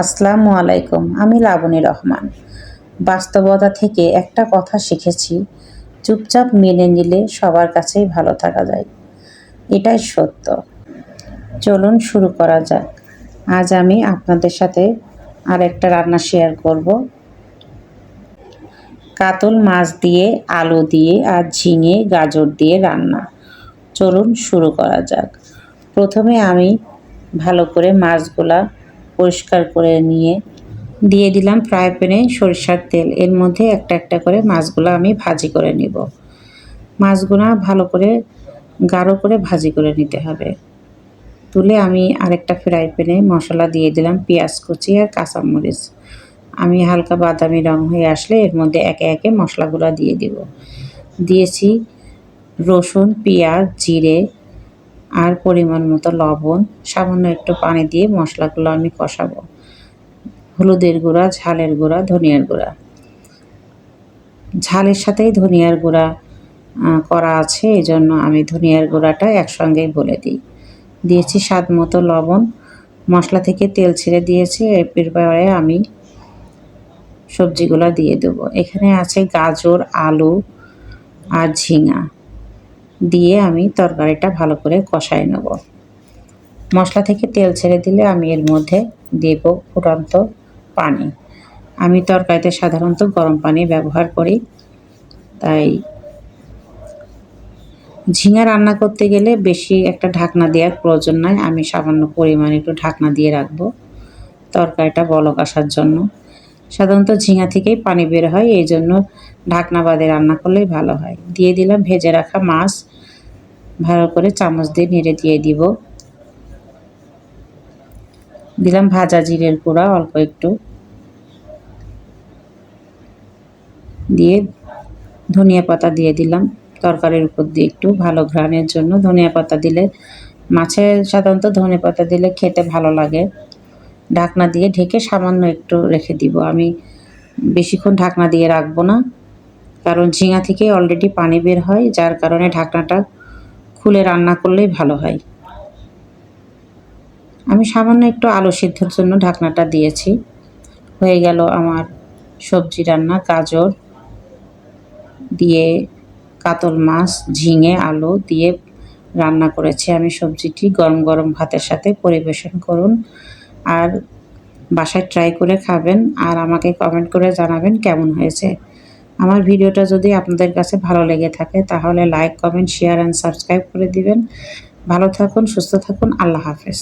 আসসালামু আলাইকুম, আমি লাবণী রহমান। বাস্তবতা থেকে একটা কথা শিখেছি, চুপচাপ মেনে নিলে সবার কাছেই ভালো থাকা যায়। এটাই সত্য। চলুন শুরু করা যাক। আজ আমি আপনাদের সাথে আর একটা রান্না শেয়ার করব। কাতল মাছ দিয়ে, আলু দিয়ে আর ঝিঙে, গাজর দিয়ে রান্না। চলুন শুরু করা যাক। প্রথমে আমি ভালো করে মাছগুলা পরিষ্কার করে নিয়ে দিয়ে দিলাম ফ্রাই প্যানে সরিষার তেল। এর মধ্যে একটা একটা করে মাছগুলো আমি ভাজি করে নিব। মাছগুলো ভালো করে, গাঢ় করে ভাজি করে নিতে হবে। তুলে আমি আরেকটা ফ্রাই প্যানে মশলা দিয়ে দিলাম পেঁয়াজ কুচি আর কাঁচামরিচ। আমি হালকা বাদামি রং হয়ে আসলে এর মধ্যে একে একে মশলাগুলো দিয়ে দিব। দিয়েছি রসুন, পেঁয়াজ, জিরে আর পরিমাণ মতো লবণ, সামান্য একটু পানি দিয়ে মশলাগুলো আমি কষাবো। হলুদের গুঁড়া, ঝালের গুঁড়া, ধনিয়ার গুঁড়া। ঝালের সাথেই ধনিয়ার গুঁড়া করা আছে এই জন্য আমি ধনিয়ার গুঁড়াটা একসঙ্গেই বলে দিই। দিয়েছি স্বাদ মতো লবণ। মশলা থেকে তেল ছেড়ে দিয়েছি, এরপরে আমি সবজিগুলো দিয়ে দেবো। এখানে আছে গাজর, আলু আর ঝিঙা। দিয়ে আমি তরকারিটা ভালো করে কষাই নেব। মশলা থেকে তেল ছেড়ে দিলে আমি এর মধ্যে দেব ফুটন্ত পানি। আমি তরকারিতে সাধারণত গরম পানি ব্যবহার করি। তাই ঝিঙা রান্না করতে গেলে বেশি একটা ঢাকনা দেওয়ার প্রয়োজন নয় আমি সামান্য পরিমাণে একটু ঢাকনা দিয়ে রাখব তরকারিটা বলক আসার জন্য। সাধারণত ঝিঙা থেকেই পানি বের হয়, এই জন্য ঢাকনা বাদে রান্না করলেই ভালো হয়। দিয়ে দিলাম ভেজে রাখা মাছ। ভালো করে চামচ দিয়ে নেড়ে দিয়ে দিব। দিলাম ভাজা জিরের গুঁড়া, অল্প একটু। দিয়ে ধনিয়া পাতা দিয়ে দিলাম। তরকারির উপর দিয়ে একটু ভালো ঘ্রাণের জন্য। ধনিয়া পাতা দিলে, মাছে সাধারণত ধনে পাতা দিলে খেতে ভালো লাগে। ঢাকনা দিয়ে ঢেকে সামান্য একটু রেখে দিব। আমি বেশিক্ষণ ঢাকনা দিয়ে রাখব না, কারণ ঝিঙা থেকে অলরেডি পানি বের হয়, যার কারণে ঢাকনাটা খুলে রান্না করলেই ভালো হয়। আমি সামান্য একটু আলু সিদ্ধর জন্য ঢাকনাটা দিয়েছি। হয়ে গেল আমার সবজি রান্না, গাজর দিয়ে কাতল মাছ, ঝিঙে, আলু দিয়ে রান্না করেছি আমি সবজিটি। গরম গরম ভাতের সাথে পরিবেশন করুন আর বাসায় ট্রাই করে খাবেন। আর আমাকে কমেন্ট করে জানাবেন কেমন হয়েছে। আমার ভিডিওটা যদি আপনাদের কাছে ভালো লেগে থাকে, তাহলে like comment share and subscribe করে দিবেন। ভালো থাকুন, সুস্থ থাকুন, আল্লাহ হাফেজ।